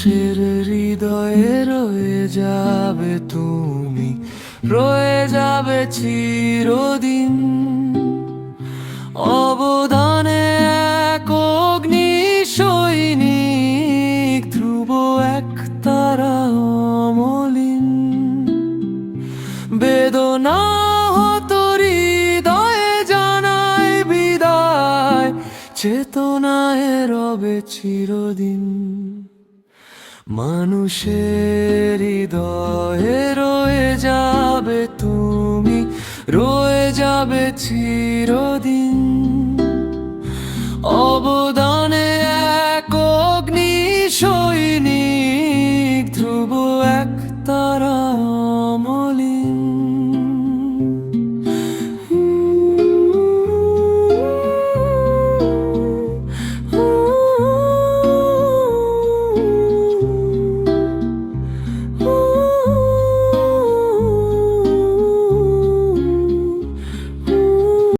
মানুষের হৃদয়ে রয়ে যাবে তুমি। রয়ে যাবে চিরদিন। অবদানে এক অগ্নি সৈনিক, ধ্রুব এক তারা অমলিন। বেদনা জানায় বিদায়, চেতনায় রবে চিরদিন। মানুষের হৃদয়ে রয়ে যাবে তুমি রয়ে যাবে চিরদিন। অবদানে এক অগ্নি সৈনিক